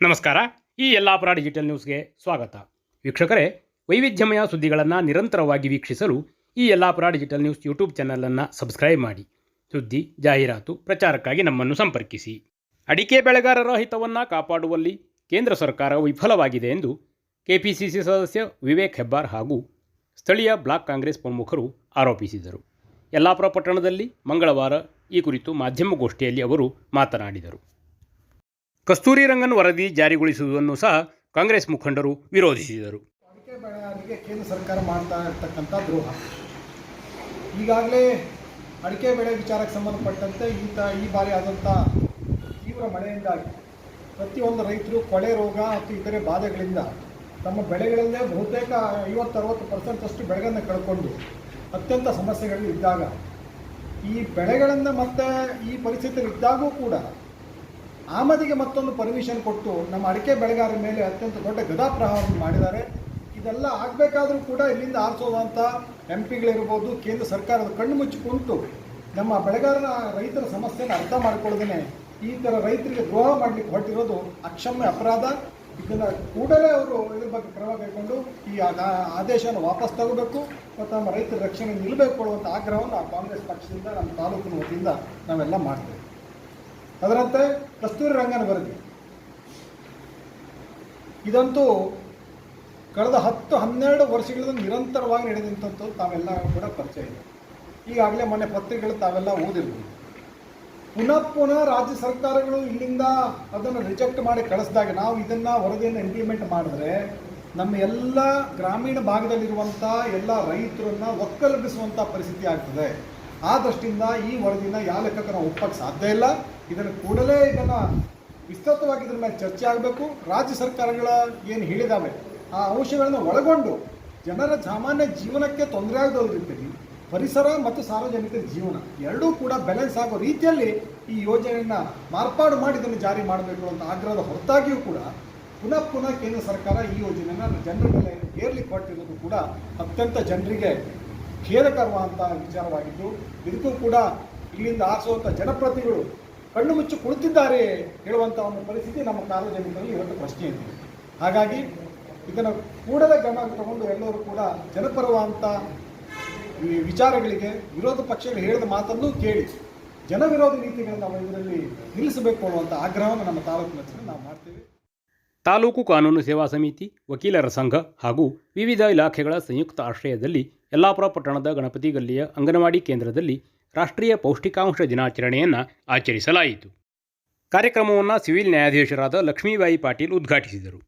ನಮಸ್ಕಾರ. ಈ ಯಲ್ಲಾಪುರ ಡಿಜಿಟಲ್ ನ್ಯೂಸ್ಗೆ ಸ್ವಾಗತ. ವೀಕ್ಷಕರೇ, ವೈವಿಧ್ಯಮಯ ಸುದ್ದಿಗಳನ್ನು ನಿರಂತರವಾಗಿ ವೀಕ್ಷಿಸಲು ಈ ಯಲ್ಲಾಪುರ ಡಿಜಿಟಲ್ ನ್ಯೂಸ್ ಯೂಟ್ಯೂಬ್ ಚಾನಲನ್ನು ಸಬ್ಸ್ಕ್ರೈಬ್ ಮಾಡಿ. ಸುದ್ದಿ, ಜಾಹೀರಾತು, ಪ್ರಚಾರಕ್ಕಾಗಿ ನಮ್ಮನ್ನು ಸಂಪರ್ಕಿಸಿ. ಅಡಿಕೆ ಬೆಳೆಗಾರರ ಹಿತವನ್ನು ಕಾಪಾಡುವಲ್ಲಿ ಕೇಂದ್ರ ಸರ್ಕಾರ ವಿಫಲವಾಗಿದೆ ಎಂದು ಕೆಪಿಸಿಸಿ ಸದಸ್ಯ ವಿವೇಕ್ ಹೆಬ್ಬಾರ್ ಹಾಗೂ ಸ್ಥಳೀಯ ಬ್ಲಾಕ್ ಕಾಂಗ್ರೆಸ್ ಪ್ರಮುಖರು ಆರೋಪಿಸಿದರು. ಯಲ್ಲಾಪುರ ಪಟ್ಟಣದಲ್ಲಿ ಮಂಗಳವಾರ ಈ ಕುರಿತು ಮಾಧ್ಯಮಗೋಷ್ಠಿಯಲ್ಲಿ ಅವರು ಮಾತನಾಡಿದರು. ಕಸ್ತೂರಿ ರಂಗನ್ ವರದಿ ಜಾರಿಗೊಳಿಸುವುದನ್ನು ಸಹ ಕಾಂಗ್ರೆಸ್ ಮುಖಂಡರು ವಿರೋಧಿಸಿದರು. ಅಡಿಕೆ ಬೆಳೆಗಾರರಿಗೆ ಕೇಂದ್ರ ಸರ್ಕಾರ ಮಾಡ್ತಾ ಇರತಕ್ಕಂಥ ದ್ರೋಹ. ಈಗಾಗಲೇ ಅಡಿಕೆ ಬೆಳೆ ವಿಚಾರಕ್ಕೆ ಸಂಬಂಧಪಟ್ಟಂತೆ ಇಂಥ ಈ ಬಾರಿ ಆದಂಥ ತೀವ್ರ ಮಳೆಯಿಂದಾಗಿ ಪ್ರತಿಯೊಂದು ರೈತರು ಕೊಳೆ ರೋಗ ಮತ್ತು ಇತರೆ ಬಾಧೆಗಳಿಂದ ತಮ್ಮ ಬೆಳೆಗಳಲ್ಲೇ ಬಹುತೇಕ ಐವತ್ತು ಅರವತ್ತು ಪರ್ಸೆಂಟ್ ಅಷ್ಟು ಬೆಳೆಗಳನ್ನು ಕಳ್ಕೊಂಡು ಅತ್ಯಂತ ಸಮಸ್ಯೆಗಳು ಇದ್ದಾಗ ಈ ಬೆಳೆಗಳನ್ನು ಮತ್ತೆ ಈ ಪರಿಸ್ಥಿತಿಯಲ್ಲಿ ಇದ್ದಾಗೂ ಕೂಡ ಆಮದಿಗೆ ಮತ್ತೊಂದು ಪರ್ಮಿಷನ್ ಕೊಟ್ಟು ನಮ್ಮ ಅಡಿಕೆ ಬೆಳೆಗಾರರ ಮೇಲೆ ಅತ್ಯಂತ ದೊಡ್ಡ ಗದಾಪ್ರಹಾರವನ್ನು ಮಾಡಿದ್ದಾರೆ. ಇದೆಲ್ಲ ಆಗಬೇಕಾದ್ರೂ ಕೂಡ ಇಲ್ಲಿಂದ ಆರಿಸೋದಂಥ ಎಂ ಪಿಗಳಿರ್ಬೋದು ಕೇಂದ್ರ ಸರ್ಕಾರದ ಕಣ್ಣು ಮುಚ್ಚಿ ಕುಂತು ನಮ್ಮ ಬೆಳೆಗಾರರ, ರೈತರ ಸಮಸ್ಯೆನ ಅರ್ಥ ಮಾಡಿಕೊಳ್ಳದೇನೆ ಈ ಥರ ರೈತರಿಗೆ ದ್ರೋಹ ಮಾಡಲಿಕ್ಕೆ ಹೊರಟಿರೋದು ಅಕ್ಷಮ್ಯ ಅಪರಾಧ. ಇದನ್ನು ಕೂಡಲೇ ಅವರು ಇದ್ರ ಬಗ್ಗೆ ಕ್ರಮ ಕೈಗೊಂಡು ಈ ಆದೇಶವನ್ನು ವಾಪಸ್ ತಗೋಬೇಕು ಮತ್ತು ನಮ್ಮ ರೈತರ ರಕ್ಷಣೆ ನಿಲ್ಲಬೇಕು ಅನ್ನುವಂಥ ಆಗ್ರಹವನ್ನು ಆ ಕಾಂಗ್ರೆಸ್ ಪಕ್ಷದಿಂದ, ನಮ್ಮ ತಾಲೂಕಿನ ವತಿಯಿಂದ ನಾವೆಲ್ಲ ಮಾಡ್ತೇವೆ. ಅದರಂತೆ ಕಸ್ತೂರಿ ರಂಗನ ಇದಂತೂ ಕಳೆದ ಹತ್ತು, ಹನ್ನೆರಡು ವರ್ಷಗಳಿಂದ ನಿರಂತರವಾಗಿ ನಡೆದಂಥದ್ದು ತಾವೆಲ್ಲ ಕೂಡ ಪರಿಚಯ ಇದೆ. ಈಗಾಗಲೇ ಮೊನ್ನೆ ಪತ್ರಿಕೆಗಳು ತಾವೆಲ್ಲ ಓದಿರ್ಬೋದು. ಪುನಃ ಪುನಃ ರಾಜ್ಯ ಸರ್ಕಾರಗಳು ಇಲ್ಲಿಂದ ಅದನ್ನು ರಿಜೆಕ್ಟ್ ಮಾಡಿ ಕಳಿಸಿದಾಗ ನಾವು ಇದನ್ನು ವರದಿಯನ್ನು ಇಂಪ್ಲಿಮೆಂಟ್ ಮಾಡಿದ್ರೆ ನಮ್ಮ ಎಲ್ಲ ಗ್ರಾಮೀಣ ಭಾಗದಲ್ಲಿರುವಂಥ ಎಲ್ಲ ರೈತರನ್ನು ಒಕ್ಕಲಗಿಸುವಂಥ ಪರಿಸ್ಥಿತಿ ಆಗ್ತದೆ. ಆ ದೃಷ್ಟಿಯಿಂದ ಈ ವರದಿನ ಯಾವ ಲೆಕ್ಕಕ್ಕೆ ನಾವು ಒಪ್ಪಕ್ಕೆ ಸಾಧ್ಯ ಇಲ್ಲ. ಇದನ್ನು ಕೂಡಲೇ ಇದನ್ನು ವಿಸ್ತೃತವಾಗಿ ಇದ್ರ ಮೇಲೆ ಚರ್ಚೆ ಆಗಬೇಕು. ರಾಜ್ಯ ಸರ್ಕಾರಗಳ ಏನು ಹೇಳಿದಾವೆ, ಆ ಅಂಶಗಳನ್ನು ಒಳಗೊಂಡು ಜನರ ಸಾಮಾನ್ಯ ಜೀವನಕ್ಕೆ ತೊಂದರೆ ಆಗದ ಪರಿಸರ ಮತ್ತು ಸಾರ್ವಜನಿಕರ ಜೀವನ ಎರಡೂ ಕೂಡ ಬ್ಯಾಲೆನ್ಸ್ ಆಗೋ ರೀತಿಯಲ್ಲಿ ಈ ಯೋಜನೆಯನ್ನು ಮಾರ್ಪಾಡು ಮಾಡಿ ಇದನ್ನು ಜಾರಿ ಮಾಡಬೇಕು ಅಂತ ಆಗ್ರಹದ ಹೊರತಾಗಿಯೂ ಕೂಡ ಪುನಃ ಪುನಃ ಕೇಂದ್ರ ಸರ್ಕಾರ ಈ ಯೋಜನೆಯನ್ನು ಜನರ ಮೇಲೆ ಏರ್ಲಿಕ್ಕೆ ಹೊರಟಿರೋದು ಕೂಡ ಅತ್ಯಂತ ಜನರಿಗೆ ಖೇದಕರವಾದಂಥ ವಿಚಾರವಾಗಿದ್ದು, ಇದಕ್ಕೂ ಕೂಡ ಇಲ್ಲಿಂದ ಆರಿಸುವಂಥ ಜನಪ್ರತಿಗಳು ಕಣ್ಣು ಮುಚ್ಚು ಕುಳಿತಿದ್ದಾರೆ ಹೇಳುವಂಥ ಒಂದು ಪರಿಸ್ಥಿತಿ ನಮ್ಮ ಸಾರ್ವಜನಿಕರಲ್ಲಿ ಇವತ್ತು ಪ್ರಶ್ನೆ ಇದೆ. ಹಾಗಾಗಿ ಇದನ್ನು ಕೂಡಲೇ ಗಮನ ತಗೊಂಡು ಎಲ್ಲರೂ ಕೂಡ ಜನಪರವಾದಂಥ ವಿಚಾರಗಳಿಗೆ ವಿರೋಧ ಪಕ್ಷಗಳು ಹೇಳಿದ ಮಾತನ್ನು ಕೇಳಿ ಜನವಿರೋಧಿ ನೀತಿಗಳನ್ನು ನಾವು ಇದರಲ್ಲಿ ನಿಲ್ಲಿಸಬೇಕು ಅನ್ನುವಂಥ ಆಗ್ರಹವನ್ನು ನಮ್ಮ ತಾಲೂಕಿನ ನಾವು ಮಾಡ್ತೇವೆ. ತಾಲೂಕು ಕಾನೂನು ಸೇವಾ ಸಮಿತಿ, ವಕೀಲರ ಸಂಘ ಹಾಗೂ ವಿವಿಧ ಇಲಾಖೆಗಳ ಸಂಯುಕ್ತ ಆಶ್ರಯದಲ್ಲಿ ಯಲ್ಲಾಪುರ ಪಟ್ಟಣದ ಗಣಪತಿ ಗಲ್ಲಿಯ ಅಂಗನವಾಡಿ ಕೇಂದ್ರದಲ್ಲಿ ರಾಷ್ಟ್ರೀಯ ಪೌಷ್ಟಿಕಾಂಶ ದಿನಾಚರಣೆಯನ್ನು ಆಚರಿಸಲಾಯಿತು. ಕಾರ್ಯಕ್ರಮವನ್ನು ಸಿವಿಲ್ ನ್ಯಾಯಾಧೀಶರಾದ ಲಕ್ಷ್ಮೀಬಾಯಿ ಪಾಟೀಲ್ ಉದ್ಘಾಟಿಸಿದರು.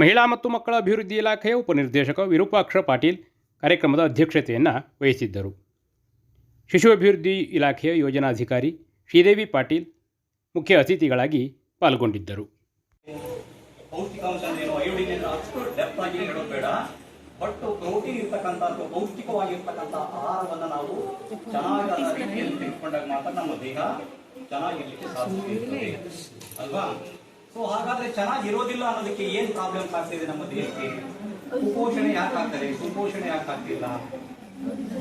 ಮಹಿಳಾ ಮತ್ತು ಮಕ್ಕಳ ಅಭಿವೃದ್ಧಿ ಇಲಾಖೆಯ ಉಪನಿರ್ದೇಶಕ ವಿರೂಪಾಕ್ಷ ಪಾಟೀಲ್ ಕಾರ್ಯಕ್ರಮದ ಅಧ್ಯಕ್ಷತೆಯನ್ನು ವಹಿಸಿದ್ದರು. ಶಿಶು ಅಭಿವೃದ್ಧಿ ಇಲಾಖೆಯ ಯೋಜನಾಧಿಕಾರಿ ಶ್ರೀದೇವಿ ಪಾಟೀಲ್ ಮುಖ್ಯ ಅತಿಥಿಗಳಾಗಿ ಪಾಲ್ಗೊಂಡಿದ್ದರು. ಪೌಷ್ಟಿಕಾಂಶ ಬಟ್ ಪ್ರೋಟೀನ್ ಇರ್ತಕ್ಕಂಥ ಅಥವಾ ಪೌಷ್ಟಿಕವಾಗಿರ್ತಕ್ಕಂಥ ಆಹಾರವನ್ನ ನಾವು ಚೆನ್ನಾಗಿ ಅದರ ರೀತಿಯಲ್ಲಿ ತಿಳ್ಕೊಂಡಾಗ ಮಾತ್ರ ನಮ್ಮ ದೇಹ ಚೆನ್ನಾಗಿರ್ಲಿಕ್ಕೆ ಸಾಧ್ಯ ಇರ್ತದೆ. ಅಲ್ವಾ? ಸೊ ಹಾಗಾದ್ರೆ ಚೆನ್ನಾಗಿರೋದಿಲ್ಲ ಅನ್ನೋದಕ್ಕೆ ಏನ್ ಪ್ರಾಬ್ಲಮ್ಸ್ ಆಗ್ತಿದೆ ನಮ್ಮ ದೇಹಕ್ಕೆ? ಕುಪೋಷಣೆ ಯಾಕೆ ಆಗ್ತದೆ ಸುಪೋಷಣೆ ಯಾಕೆ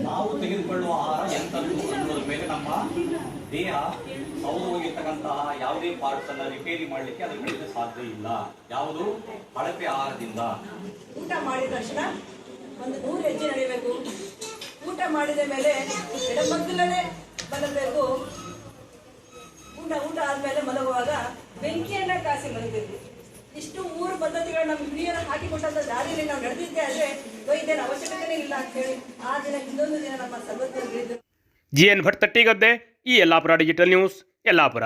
ನಾವು ತೆಗೆದುಕೊಳ್ಳುವ ಆಹಾರ ಎಂತದ್ದು ಅನ್ನೋದ್ರ ಮೇಲೆ ನಮ್ಮ ದೇಹ ಸೌದು ಹೋಗಿರ್ತಕ್ಕಂತಹ ಯಾವುದೇ ಪಾರ್ಟ್ಸ್ ಅನ್ನ ರಿಪೇರಿ ಮಾಡ್ಲಿಕ್ಕೆ ಮೇಲೆ ಸಾಧ್ಯ ಇಲ್ಲ. ಯಾವುದು? ಹಳಪೆ ಆಹಾರದಿಂದ. ಊಟ ಮಾಡಿದ ತಕ್ಷಣ ಒಂದು ನೂರು ಹೆಜ್ಜೆ ನಡೀಬೇಕು ಊಟ ಮಾಡಿದ ಮೇಲೆ ಎಡಮಗ್ಗಲೇ ಮಲಗಬೇಕು. ಊಟ ಊಟ ಆದ್ಮೇಲೆ ಮಲಗುವಾಗ ಬೆಂಕಿಯನ್ನ ಕಾಸಿ ಮಲಗಬೇಕು. ಇಷ್ಟು ಮೂರು ಪದ್ಧತಿಗಳು ನಮ್ಮ ಹಿರಿಯರು ಹಾಕಿಕೊಟ್ಟಂತ ದಾರಿಯಲ್ಲಿ ನಾವು ನಡೆದಿದ್ದೆ ಆದ್ರೆ ವೈದ್ಯರ ಅವಶ್ಯಕತೆನೇ ಇಲ್ಲ ಅಂತ ಹೇಳಿ ಆ ದಿನ ಇನ್ನೊಂದು ದಿನ ನಮ್ಮ ಸರ್ವಜ್ಞರು ಜಿ ಎನ್ ಭಟ್ ತಟ್ಟಿಗದ್ದೆ, ಈ Yellapur digital news Yellapur.